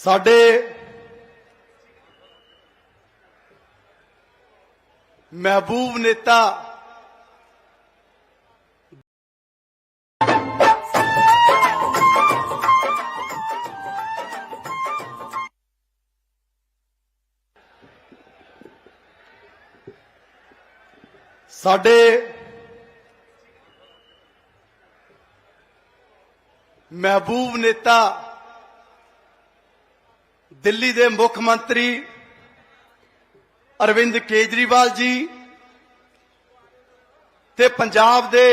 ਸਾਡੇ ਮਹਿਬੂਬ ਨੇਤਾ ਸਾਡੇ ਮਹਿਬੂਬ ਨੇਤਾ ਦਿੱਲੀ ਦੇ ਮੁੱਖ ਮੰਤਰੀ ਅਰਵਿੰਦ ਕੇਜਰੀਵਾਲ ਜੀ ਤੇ ਪੰਜਾਬ ਦੇ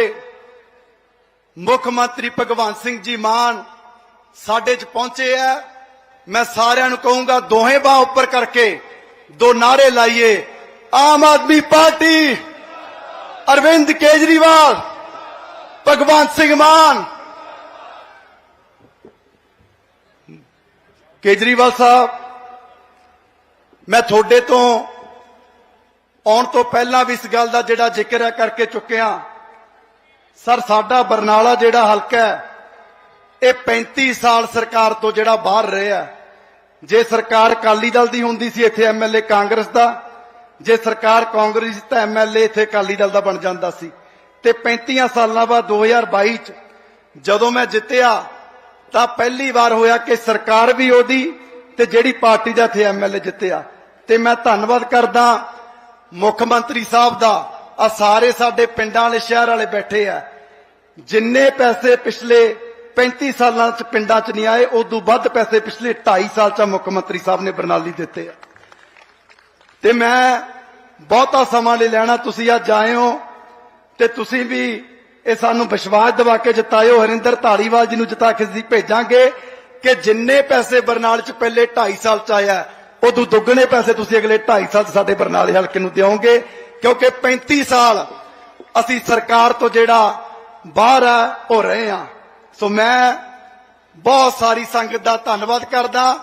ਮੁੱਖ ਮੰਤਰੀ ਭਗਵੰਤ ਸਿੰਘ ਜੀ ਮਾਨ ਸਾਡੇ ਚ ਪਹੁੰਚੇ ਆ। ਮੈਂ ਸਾਰਿਆਂ ਨੂੰ ਕਹੂੰਗਾ, ਦੋਹੇ ਬਾਹ ਉੱਪਰ ਕਰਕੇ ਦੋ ਨਾਰੇ ਲਾਈਏ। ਆਮ ਆਦਮੀ ਪਾਰਟੀ ਅਰਵਿੰਦ ਕੇਜਰੀਵਾਲ, ਭਗਵੰਤ ਸਿੰਘ ਮਾਨ ਕੇਜਰੀਵਾਲ ਸਾਹਿਬ, ਮੈਂ ਤੁਹਾਡੇ ਤੋਂ ਆਉਣ ਤੋਂ ਪਹਿਲਾਂ ਵੀ ਇਸ ਗੱਲ ਦਾ ਜਿਹੜਾ ਜ਼ਿਕਰ ਹੈ ਕਰਕੇ ਚੁੱਕਿਆ ਸਰ, ਸਾਡਾ ਬਰਨਾਲਾ ਜਿਹੜਾ ਹਲਕਾ ਹੈ, ਇਹ 35 ਸਾਲ ਸਰਕਾਰ ਤੋਂ ਜਿਹੜਾ ਬਾਹਰ ਰਿਹਾ ਜੇ ਸਰਕਾਰ ਅਕਾਲੀ ਦਲ ਦੀ ਹੁੰਦੀ ਸੀ, ਇੱਥੇ ਐਮਐਲਏ ਕਾਂਗਰਸ ਦਾ। ਜੇ ਸਰਕਾਰ ਕਾਂਗਰਸ ਦੀ ਤਾਂ ਐਮਐਲਏ ਇੱਥੇ ਅਕਾਲੀ ਦਲ ਦਾ ਬਣ ਜਾਂਦਾ ਸੀ। ਤੇ 35 ਸਾਲਾਂ ਬਾਅਦ 2022 ਚ ਜਦੋਂ ਮੈਂ ਜਿੱਤਿਆ ਤਾਂ ਪਹਿਲੀ ਵਾਰ ਹੋਇਆ ਕਿ ਸਰਕਾਰ ਵੀ ਉਹਦੀ ਤੇ ਜਿਹੜੀ ਪਾਰਟੀ ਦਾ ਇੱਥੇ ਐਮਐਲਏ ਜਿੱਤਿਆ। ਤੇ ਮੈਂ ਧੰਨਵਾਦ ਕਰਦਾ ਮੁੱਖ ਮੰਤਰੀ ਸਾਹਿਬ ਦਾ। ਆ ਸਾਰੇ ਸਾਡੇ ਪਿੰਡਾਂ ਵਾਲੇ, ਸ਼ਹਿਰ ਵਾਲੇ ਬੈਠੇ ਆ। ਜਿੰਨੇ ਪੈਸੇ ਪਿਛਲੇ 35 ਸਾਲਾਂ ਚ ਪਿੰਡਾਂ ਚ ਨਹੀਂ ਆਏ, ਉਦੋਂ ਵੱਧ ਪੈਸੇ ਪਿਛਲੇ 2.5 ਸਾਲ ਚ ਮੁੱਖ ਮੰਤਰੀ ਸਾਹਿਬ ਨੇ ਬਰਨਾਲੀ ਦਿੱਤੇ ਆ। ਤੇ ਮੈਂ ਬਹੁਤਾ ਸਮਾਂ ਲੈ ਲੈਣਾ, ਤੁਸੀਂ ਅੱਜ ਆਏ ਹੋ ਤੇ ਤੁਸੀਂ ਵੀ ਇਹ ਸਾਨੂੰ ਵਿਸ਼ਵਾਸ ਦਿਵਾ ਕੇ ਜਿਤਾਇਓ, ਹਰਿੰਦਰ ਧਾਲੀਵਾਲ ਜੀ ਨੂੰ ਜਿਤਾ ਕੇ ਅਸੀਂ ਭੇਜਾਂਗੇ ਕਿ ਜਿੰਨੇ ਪੈਸੇ ਬਰਨਾਲੇ ਚ ਪਹਿਲੇ 2.5 ਸਾਲ ਚ ਆਇਆ, ਉਦੋਂ ਦੁੱਗਣੇ ਪੈਸੇ ਤੁਸੀਂ ਅਗਲੇ 2.5 ਸਾਲ ਚ ਸਾਡੇ ਬਰਨਾਲੇ ਹਲਕੇ ਨੂੰ ਦਿਓਗੇ। ਕਿਉਂਕਿ 35 ਸਾਲ ਅਸੀਂ ਸਰਕਾਰ ਤੋਂ ਜਿਹੜਾ ਬਾਹਰ ਆ, ਉਹ ਰਹੇ ਆ। ਸੋ ਮੈਂ ਬਹੁਤ ਸਾਰੀ ਸੰਗਤ ਦਾ ਧੰਨਵਾਦ ਕਰਦਾ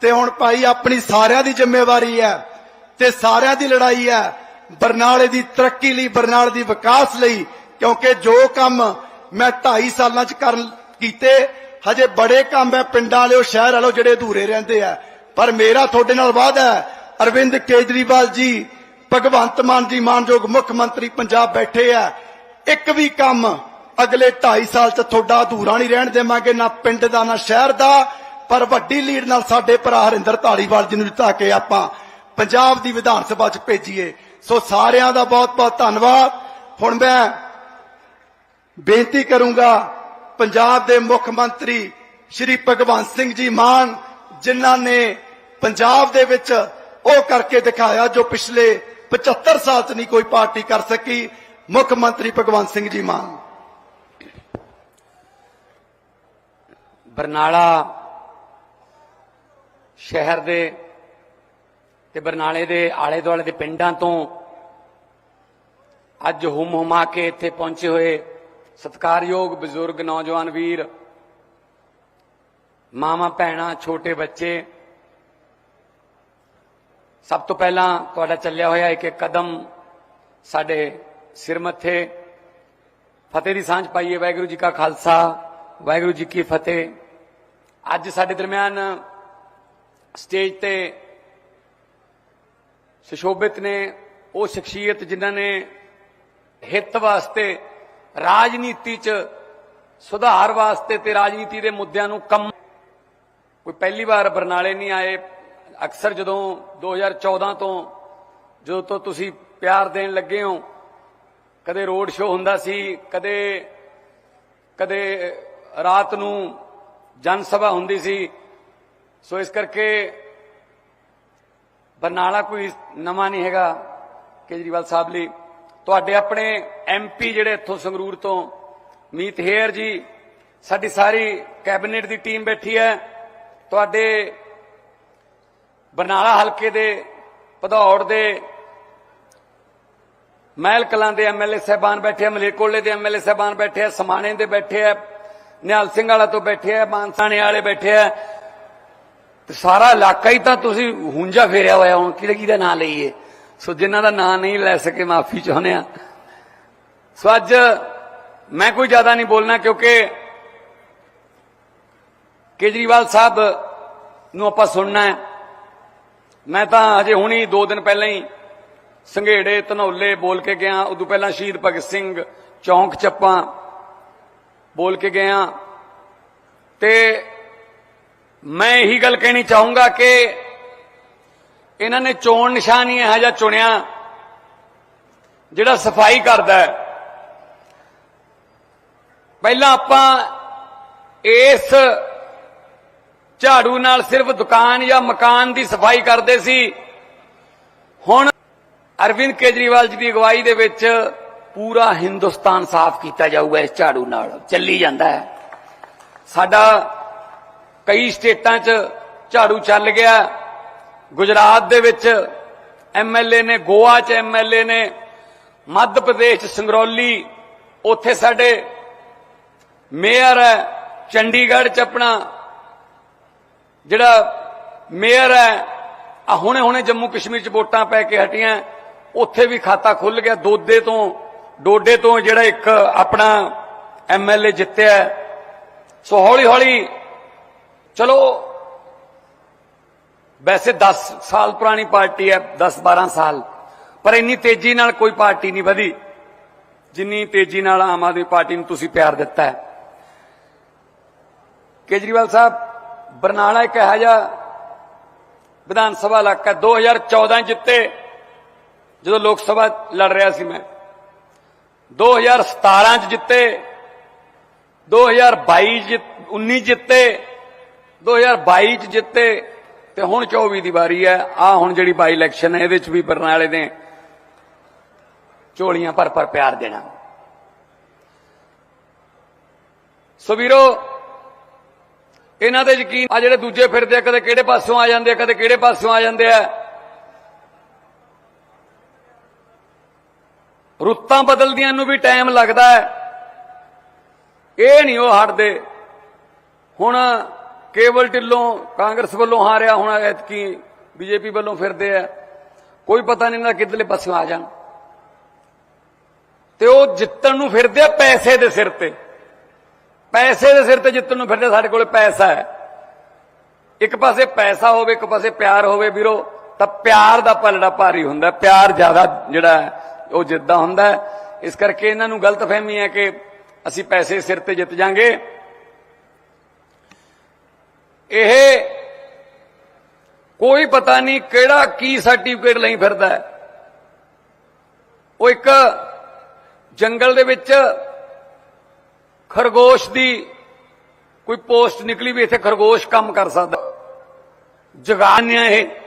ਤੇ ਹੁਣ ਭਾਈ ਆਪਣੀ ਸਾਰਿਆਂ ਦੀ ਜ਼ਿੰਮੇਵਾਰੀ ਹੈ ਤੇ ਸਾਰਿਆਂ ਦੀ ਲੜਾਈ ਹੈ। ਬਰਨਾਲੇ ਦੀ ਤਰੱਕੀ ਲਈ, ਬਰਨਾਲੇ ਦੀ ਵਿਕਾਸ ਲਈ ਕਿਉਂਕਿ ਜੋ ਕੰਮ ਮੈਂ 2.5 ਸਾਲਾਂ ਚ ਕਰਨ ਕੀਤੇ, ਹਜੇ ਬੜੇ ਕੰਮ ਹੈ ਪਿੰਡਾਂ ਵਾਲਿਓ, ਸ਼ਹਿਰ ਵਾਲਿਓ ਜਿਹੜੇ ਅਧੂਰੇ ਰਹਿੰਦੇ ਆ ਪਰ ਮੇਰਾ ਤੁਹਾਡੇ ਨਾਲ ਵਾਅਦਾ ਹੈ ਅਰਵਿੰਦ ਕੇਜਰੀਵਾਲ ਜੀ, ਭਗਵੰਤ ਮਾਨ ਜੀ, ਮਾਨਯੋਗ ਮੁੱਖ ਮੰਤਰੀ ਪੰਜਾਬ ਬੈਠੇ ਆ ਇੱਕ ਵੀ ਕੰਮ ਅਗਲੇ 2.5 ਸਾਲ ਚ ਤੁਹਾਡਾ ਅਧੂਰਾ ਨਹੀਂ ਰਹਿਣ ਦੇਵਾਂਗੇ, ਨਾ ਪਿੰਡ ਦਾ, ਨਾ ਸ਼ਹਿਰ ਦਾ। ਪਰ ਵੱਡੀ ਲੀਡ ਨਾਲ ਸਾਡੇ ਭਰਾ ਹਰਿੰਦਰ ਧਾਲੀਵਾਲ ਜੀ ਨੂੰ ਜਿਤਾ ਕੇ ਆਪਾਂ ਪੰਜਾਬ ਦੀ ਵਿਧਾਨ ਸਭਾ ਚ ਭੇਜੀਏ। ਸੋ ਸਾਰਿਆਂ ਦਾ ਬਹੁਤ ਬਹੁਤ ਧੰਨਵਾਦ। ਹੁਣ ਮੈਂ ਬੇਨਤੀ ਕਰੂੰਗਾ ਪੰਜਾਬ ਦੇ ਮੁੱਖ ਮੰਤਰੀ ਸ਼੍ਰੀ ਭਗਵੰਤ ਸਿੰਘ ਜੀ ਮਾਨ, ਜਿਨ੍ਹਾਂ ਨੇ ਪੰਜਾਬ ਦੇ ਵਿੱਚ ਉਹ ਕਰਕੇ ਦਿਖਾਇਆ ਜੋ ਪਿਛਲੇ 75 ਸਾਲ ਚ ਨਹੀਂ ਕੋਈ ਪਾਰਟੀ ਕਰ ਸਕੀ, ਮੁੱਖ ਮੰਤਰੀ ਭਗਵੰਤ ਸਿੰਘ ਜੀ ਮਾਨ। ਬਰਨਾਲਾ ਸ਼ਹਿਰ ਦੇ ਤੇ ਬਰਨਾਲੇ ਦੇ ਆਲੇ ਦੁਆਲੇ ਦੇ ਪਿੰਡਾਂ ਤੋਂ ਅੱਜ ਹੁਮ ਹੁਮਾ ਕੇ ਇੱਥੇ ਪਹੁੰਚੇ ਹੋਏ ਸਤਿਕਾਰਯੋਗ ਬਜ਼ੁਰਗ ਨੌਜਵਾਨ ਵੀਰ ਮਾਮਾ ਭੈਣਾ, ਛੋਟੇ ਬੱਚੇ, ਸਭ ਤੋਂ ਪਹਿਲਾਂ ਤੁਹਾਡਾ ਚੱਲਿਆ ਹੋਇਆ ਇੱਕ ਇੱਕ ਕਦਮ ਸਾਡੇ ਸਿਰ ਮੱਥੇ। ਫਤਿਹ ਦੀ ਸਾਂਝ ਪਾਈਏ, ਵਾਹਿਗੁਰੂ ਜੀ ਕਾ ਖਾਲਸਾ, ਵਾਹਿਗੁਰੂ ਜੀ ਕੀ ਫਤਿਹ। ਅੱਜ ਸਾਡੇ ਦਰਮਿਆਨ ਸਟੇਜ ਤੇ ਸੁਸ਼ੋਭਿਤ ਨੇ, ਉਹ ਸ਼ਖਸੀਅਤ ਜਿਨ੍ਹਾਂ ਨੇ ਹਿੱਤ ਵਾਸਤੇ ਰਾਜਨੀਤੀ 'ਚ ਸੁਧਾਰ ਵਾਸਤੇ ਤੇ ਰਾਜਨੀਤੀ ਦੇ ਮੁੱਦਿਆਂ ਨੂੰ ਕੰਮ ਕੋਈ ਪਹਿਲੀ ਵਾਰ ਬਰਨਾਲੇ ਨਹੀਂ ਆਏ। ਅਕਸਰ ਜਦੋਂ 2014 ਤੋਂ ਜਦੋਂ ਤੋਂ ਤੁਸੀਂ ਪਿਆਰ ਦੇਣ ਲੱਗੇ ਹੋ, ਕਦੇ ਰੋਡ ਸ਼ੋਅ ਹੁੰਦਾ ਸੀ, ਕਦੇ ਕਦੇ ਰਾਤ ਨੂੰ ਜਨ ਸਭਾ ਹੁੰਦੀ ਸੀ। ਸੋ ਇਸ ਕਰਕੇ ਬਰਨਾਲਾ ਕੋਈ ਨਵਾਂ ਨਹੀਂ ਹੈਗਾ, ਕੇਜਰੀਵਾਲ ਸਾਹਿਬ ਲਈ। ਤੁਹਾਡੇ ਆਪਣੇ ਐਮਪੀ ਜਿਹੜੇ ਇੱਥੋਂ ਸੰਗਰੂਰ ਤੋਂ, ਮੀਤ ਹੇਅਰ ਜੀ, ਸਾਡੀ ਸਾਰੀ ਕੈਬਨਿਟ ਦੀ ਟੀਮ ਬੈਠੀ ਹੈ। ਤੁਹਾਡੇ ਬਰਨਾਲਾ ਹਲਕੇ ਦੇ ਭਦੌੜ ਦੇ ਮਹਿਲ ਕਲਾਂ ਦੇ ਐਮਐਲਏ ਸਹਿਬਾਨ ਬੈਠੇ ਆ, ਮਲੇਰਕੋਟਲੇ ਦੇ ਐਮਐਲਏ ਸਹਿਬਾਨ ਬੈਠੇ ਆ, ਸਮਾਣੇ ਦੇ ਬੈਠੇ ਆ, ਨਿਹਾਲ ਸਿੰਘ ਵਾਲਾ ਤੋਂ ਬੈਠੇ ਆ, ਮਾਨਸਾਣੇ ਵਾਲੇ ਬੈਠੇ ਆ। ਸਾਰਾ ਇਲਾਕਾ ਹੀ ਤਾਂ ਤੁਸੀਂ ਹੁੰਜਾ ਫੇਰਿਆ ਹੋਇਆ ਹੁਣ ਕਿਹਦੇ ਕਿਹਦਾ ਨਾਂ ਲਈਏ? ਸੋ ਜਿਨ੍ਹਾਂ ਦਾ ਨਾਂ ਨਹੀਂ ਲੈ ਸਕੇ ਮਾਫੀ ਚਾਹੁੰਦੇ ਆ ਸੋ ਅੱਜ ਮੈਂ ਕੋਈ ਜ਼ਿਆਦਾ ਨਹੀਂ ਬੋਲਣਾ ਕਿਉਂਕਿ ਕੇਜਰੀਵਾਲ ਸਾਹਿਬ ਨੂੰ ਆਪਾਂ ਸੁਣਨਾ ਹੈ। ਮੈਂ ਤਾਂ ਅਜੇ ਹੁਣੀ 2 ਦਿਨ ਪਹਿਲਾਂ ਹੀ ਸੰਘੇੜੇ, ਧਨੌਲੇ ਬੋਲ ਕੇ ਗਿਆ। ਉਦੋਂ ਪਹਿਲਾਂ ਸ਼ਹੀਦ ਭਗਤ ਸਿੰਘ ਚੌਂਕ ਚੱਪਾਂ ਬੋਲ ਕੇ ਗਿਆ। ਤੇ ਮੈਂ ਇਹੀ ਗੱਲ ਕਹਿਣੀ ਚਾਹੂੰਗਾ ਕਿ ਇਹਨਾਂ ਨੇ ਚੋਣ ਨਿਸ਼ਾਨ ਹੀ ਇਹੋ ਜਿਹਾ ਚੁਣਿਆ ਜਿਹੜਾ ਸਫ਼ਾਈ ਕਰਦਾ ਹੈ। ਪਹਿਲਾਂ ਆਪਾਂ ਇਸ ਝਾੜੂ ਨਾਲ ਸਿਰਫ ਦੁਕਾਨ ਜਾਂ ਮਕਾਨ ਦੀ ਸਫ਼ਾਈ ਕਰਦੇ ਸੀ। ਹੁਣ ਅਰਵਿੰਦ ਕੇਜਰੀਵਾਲ ਜੀ ਦੀ ਅਗਵਾਈ ਦੇ ਵਿੱਚ ਪੂਰਾ ਹਿੰਦੁਸਤਾਨ ਸਾਫ਼ ਕੀਤਾ ਜਾਊਗਾ ਇਸ ਝਾੜੂ ਨਾਲ। ਚੱਲੀ ਜਾਂਦਾ ਹੈ। ਸਾਡਾ ਕਈ ਸਟੇਟਾਂ 'ਚ ਝਾੜੂ ਚੱਲ ਗਿਆ। ਗੁਜਰਾਤ ਦੇ ਵਿੱਚ ਐਮਐਲਏ ਨੇ, ਗੋਆ 'ਚ ਐਮਐਲਏ ਨੇ, ਮੱਧ ਪ੍ਰਦੇਸ਼ 'ਚ ਸੰਗਰੌਲੀ, ਉੱਥੇ ਸਾਡੇ ਮੇਅਰ ਹੈ, ਚੰਡੀਗੜ੍ਹ 'ਚ ਆਪਣਾ ਜਿਹੜਾ ਮੇਅਰ ਹੈ ਆ ਹੁਣੇ ਹੁਣੇ ਜੰਮੂ ਕਸ਼ਮੀਰ 'ਚ ਵੋਟਾਂ ਪੈ ਕੇ ਹਟੀਆਂ, ਉੱਥੇ ਵੀ ਖਾਤਾ ਖੁੱਲ ਗਿਆ, ਦੋਦੇ ਤੋਂ, ਡੋਡੇ ਤੋਂ ਜਿਹੜਾ ਇੱਕ ਆਪਣਾ ਐਮਐਲਏ ਜਿੱਤਿਆ ਸੋ ਹੌਲੀ ਹੌਲੀ, ਚਲੋ ਵੈਸੇ 10 ਸਾਲ ਪੁਰਾਣੀ ਪਾਰਟੀ ਹੈ 10 12 ਸਾਲ। ਪਰ ਇੰਨੀ ਤੇਜ਼ੀ ਨਾਲ ਕੋਈ ਪਾਰਟੀ ਨਹੀਂ ਵਧੀ। ਜਿੰਨੀ ਤੇਜ਼ੀ ਨਾਲ ਆਮ ਆਦਮੀ ਪਾਰਟੀ ਨੂੰ ਤੁਸੀਂ ਪਿਆਰ ਦਿੱਤਾ ਹੈ। ਕੇਜਰੀਵਾਲ ਸਾਹਿਬ, ਬਰਨਾਲਾ ਇੱਕ ਇਹੋ ਜਿਹਾ ਵਿਧਾਨ ਸਭਾ ਇਲਾਕਾ 2014 ਜਿੱਤੇ, ਜਦੋਂ ਲੋਕ ਸਭਾ ਲੜ ਰਿਹਾ ਸੀ ਮੈਂ। 2017 ਚ ਜਿੱਤੇ 2022 ਜਿੱਤ 19 ਜਿੱਤੇ 2022 ਚ ਜਿੱਤੇ ਤੇ ਹੁਣ 24 ਦੀ ਵਾਰੀ ਹੈ। ਆ ਹੁਣ ਜਿਹੜੀ ਬਾਈ ਇਲੈਕਸ਼ਨ ਹੈ, ਇਹਦੇ ਚ ਵੀ ਬਰਨਾਲੇ ਨੇ ਝੋਲੀਆਂ ਪਰ ਪਰ ਪਿਆਰ ਦੇਣਾ। ਸੋ ਵੀਰੋ, ਇਹਨਾਂ ਦੇ ਯਕੀਨ ਆ ਜਿਹੜੇ ਦੂਜੇ ਫਿਰਦੇ ਆ, ਕਦੇ ਕਿਹੜੇ ਪਾਸਿਓਂ ਆ ਜਾਂਦੇ ਆ, ਕਦੇ ਕਿਹੜੇ ਪਾਸਿਓਂ ਆ ਜਾਂਦੇ ਆ। ਰੁੱਤਾਂ ਬਦਲਦੀਆਂ ਨੂੰ ਵੀ ਟਾਈਮ ਲੱਗਦਾ ਹੈ। ਇਹ ਨਹੀਂ ਉਹ ਹਟਦੇ। ਹੁਣ ਕੇਵਲ ਢਿੱਲੋਂ ਕਾਂਗਰਸ ਵੱਲੋਂ ਹਾਰਿਆ ਹੋਣਾ ਐਤਕੀ ਬੀਜੇਪੀ ਵੱਲੋਂ ਫਿਰਦੇ ਆ। ਕੋਈ ਪਤਾ ਨਹੀਂ ਨਾ ਕਿੱਧਰਲੇ ਪਾਸਿਓਂ ਆ ਜਾਣ। ਤੇ ਉਹ ਜਿੱਤਣ ਨੂੰ ਫਿਰਦੇ ਆ ਪੈਸੇ ਦੇ ਸਿਰ ਤੇ। ਪੈਸੇ ਦੇ ਸਿਰ ਤੇ ਜਿੱਤਣ ਨੂੰ ਫਿਰਦੇ ਸਾਡੇ ਕੋਲੇ ਪੈਸਾ ਹੈ। ਇੱਕ ਪਾਸੇ ਪੈਸਾ ਹੋਵੇ ਇੱਕ ਪਾਸੇ ਪਿਆਰ ਹੋਵੇ ਵੀਰੋ ਤਾਂ ਪਿਆਰ ਦਾ ਪਲੜਾ ਭਾਰੀ ਹੁੰਦਾ ਪਿਆਰ ਜ਼ਿਆਦਾ ਜਿਹੜਾ ਹੈ, ਉਹ ਜਿੱਦਾਂ ਹੁੰਦਾ ਇਸ ਕਰਕੇ ਇਹਨਾਂ ਨੂੰ ਗਲਤਫਹਿਮੀ ਹੈ ਕਿ ਅਸੀਂ ਪੈਸੇ ਸਿਰ ਤੇ ਜਿੱਤ ਜਾਾਂਗੇ। ਇਹ ਕੋਈ ਪਤਾ ਨਹੀਂ ਕਿਹੜਾ ਕੀ ਸਰਟੀਫਿਕੇਟ ਲਈ ਫਿਰਦਾ ਹੈ। ਉਹ ਇੱਕ ਜੰਗਲ ਦੇ ਵਿੱਚ ਖਰਗੋਸ਼ ਦੀ ਕੋਈ ਪੋਸਟ ਨਿਕਲੀ ਵੀ ਇੱਥੇ ਖਰਗੋਸ਼ ਕੰਮ ਕਰ ਸਕਦਾ। ਜਗਾਨਿਆ ਇਹ।